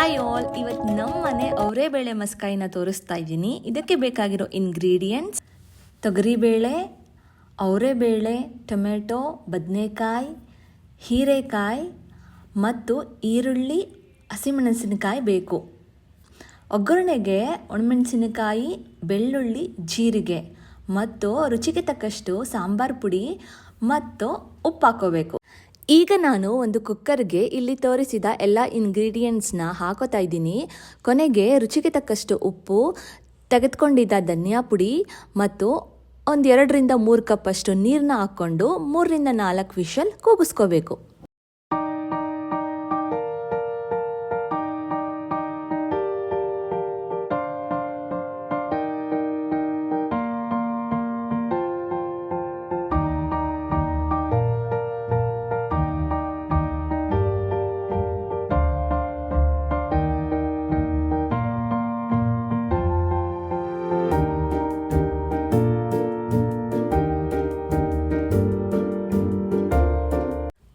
Hi all ಇವತ್ತು ನಮ್ಮ ಮನೆ ಅವರೇ ಬೇಳೆ ಮಸ್ಕಾಯಿನ ತೋರಿಸ್ತಾ ಇದ್ದೀನಿ. ಇದಕ್ಕೆ ಬೇಕಾಗಿರೋ ಇಂಗ್ರೀಡಿಯೆಂಟ್ಸ್ ತೊಗರಿಬೇಳೆ ಅವರೆಬೇಳೆ ಟೊಮೆಟೊ, ಬದನೆಕಾಯಿ, ಹೀರೆಕಾಯಿ ಮತ್ತು ಈರುಳ್ಳಿ, ಹಸಿಮೆಣಸಿನಕಾಯಿ ಬೇಕು. ಒಗ್ಗರಣೆಗೆ ಒಣಮೆಣಸಿನಕಾಯಿ, ಬೆಳ್ಳುಳ್ಳಿ, ಜೀರಿಗೆ ಮತ್ತು ರುಚಿಗೆ ತಕ್ಕಷ್ಟು ಸಾಂಬಾರ್ ಪುಡಿ ಮತ್ತು ಉಪ್ಪು ಹಾಕೋಬೇಕು. ಈಗ ನಾನು ಒಂದು ಕುಕ್ಕರ್ಗೆ ಇಲ್ಲಿ ತೋರಿಸಿದ ಎಲ್ಲ ಇಂಗ್ರೀಡಿಯೆಂಟ್ಸ್ನ ಹಾಕೋತಾ ಇದ್ದೀನಿ. ಕೊನೆಗೆ ರುಚಿಗೆ ತಕ್ಕಷ್ಟು ಉಪ್ಪು, ತೆಗೆದುಕೊಂಡಿದ್ದ ಧನಿಯಾ ಪುಡಿ ಮತ್ತು ಒಂದು ಎರಡರಿಂದ ಮೂರು ಕಪ್ಪಷ್ಟು ನೀರನ್ನ ಹಾಕ್ಕೊಂಡು ಮೂರರಿಂದ ನಾಲ್ಕು ವಿಷಲ್ ಕೂಗಿಸ್ಕೋಬೇಕು.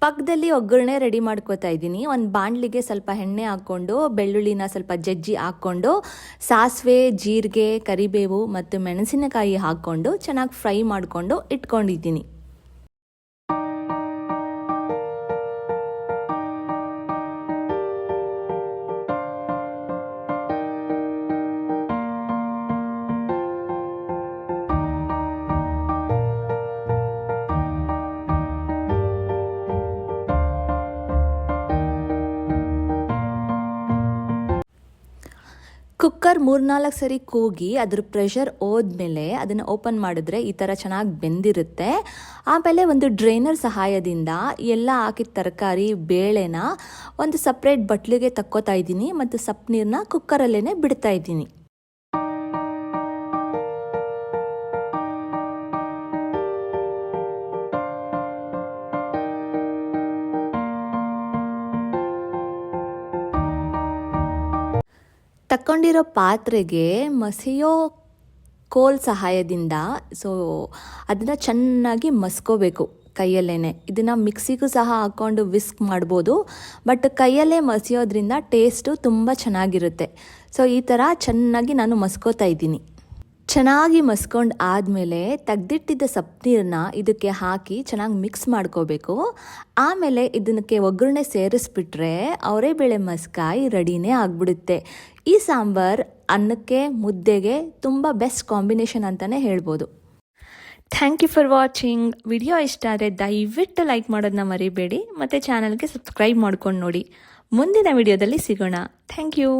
ಪಕ್ಕದಲ್ಲಿ ಒಗ್ಗರಣೆ ರೆಡಿ ಮಾಡ್ಕೋತಾ ಇದ್ದೀನಿ. ಒಂದು ಬಾಣಲಿಗೆ ಸ್ವಲ್ಪ ಎಣ್ಣೆ ಹಾಕ್ಕೊಂಡು, ಬೆಳ್ಳುಳ್ಳಿನ ಸ್ವಲ್ಪ ಜಜ್ಜಿ ಹಾಕ್ಕೊಂಡು, ಸಾಸಿವೆ, ಜೀರಿಗೆ, ಕರಿಬೇವು ಮತ್ತು ಮೆಣಸಿನಕಾಯಿ ಹಾಕ್ಕೊಂಡು ಚೆನ್ನಾಗಿ ಫ್ರೈ ಮಾಡಿಕೊಂಡು ಇಟ್ಕೊಂಡಿದ್ದೀನಿ. ಕುಕ್ಕರ್ ಮೂರ್ನಾಲ್ಕು ಸರಿ ಕೂಗಿ ಅದ್ರ ಪ್ರೆಷರ್ ಹೋದ್ಮೇಲೆ ಅದನ್ನು ಓಪನ್ ಮಾಡಿದ್ರೆ ಈ ಥರ ಚೆನ್ನಾಗಿ ಬೆಂದಿರುತ್ತೆ. ಆಮೇಲೆ ಒಂದು ಡ್ರೈನರ್ ಸಹಾಯದಿಂದ ಎಲ್ಲ ಹಾಕಿದ ತರಕಾರಿ, ಬೇಳೆನ ಒಂದು ಸಪ್ರೇಟ್ ಬಟ್ಲಿಗೆ ತಕ್ಕೋತಾ ಇದ್ದೀನಿ ಮತ್ತು ಸಪ್ ನೀರನ್ನ ಕುಕ್ಕರಲ್ಲೇ ಬಿಡ್ತಾ ಇದ್ದೀನಿ. ತಕ್ಕೊಂಡಿರೋ ಪಾತ್ರೆಗೆ ಮಸಿಯೋ ಕೋಲ್ ಸಹಾಯದಿಂದ ಸೊ ಅದನ್ನು ಚೆನ್ನಾಗಿ ಮಸ್ಕೋಬೇಕು ಕೈಯಲ್ಲೇ ಇದನ್ನು ಮಿಕ್ಸಿಗೂ ಸಹ ಹಾಕ್ಕೊಂಡು ವಿಸ್ಕ್ ಮಾಡ್ಬೋದು ಬಟ್ ಕೈಯಲ್ಲೇ ಮಸಿಯೋದ್ರಿಂದ ಟೇಸ್ಟು ತುಂಬ ಚೆನ್ನಾಗಿರುತ್ತೆ. ಸೊ ಈ ಥರ ಚೆನ್ನಾಗಿ ನಾನು ಮಸ್ಕೋತಾ ಇದ್ದೀನಿ. ಚೆನ್ನಾಗಿ ಮಸ್ಕೊಂಡು ಆದಮೇಲೆ ತೆಗ್ದಿಟ್ಟಿದ್ದ ಸಪ್ನೀರನ್ನ ಇದಕ್ಕೆ ಹಾಕಿ ಚೆನ್ನಾಗಿ ಮಿಕ್ಸ್ ಮಾಡ್ಕೋಬೇಕು. ಆಮೇಲೆ ಇದನ್ನಕ್ಕೆ ಒಗ್ಗರಣೆ ಸೇರಿಸ್ಬಿಟ್ರೆ ಅವರೇ ಬೇಳೆ ಮಸ್ಕಾಯಿ ರೆಡಿನೇ ಆಗಿಬಿಡುತ್ತೆ. ಈ ಸಾಂಬಾರ್ ಅನ್ನಕ್ಕೆ, ಮುದ್ದೆಗೆ ತುಂಬ ಬೆಸ್ಟ್ ಕಾಂಬಿನೇಷನ್ ಅಂತಲೇ ಹೇಳ್ಬೋದು. Thank you for watching video ಇಷ್ಟ ಆದರೆ ದಯವಿಟ್ಟು ಲೈಕ್ ಮಾಡೋದನ್ನ ಮರಿಬೇಡಿ. ಮತ್ತು ಚಾನಲ್ಗೆ ಸಬ್ಸ್ಕ್ರೈಬ್ ಮಾಡ್ಕೊಂಡು ನೋಡಿ. ಮುಂದಿನ ವಿಡಿಯೋದಲ್ಲಿ ಸಿಗೋಣ. Thank you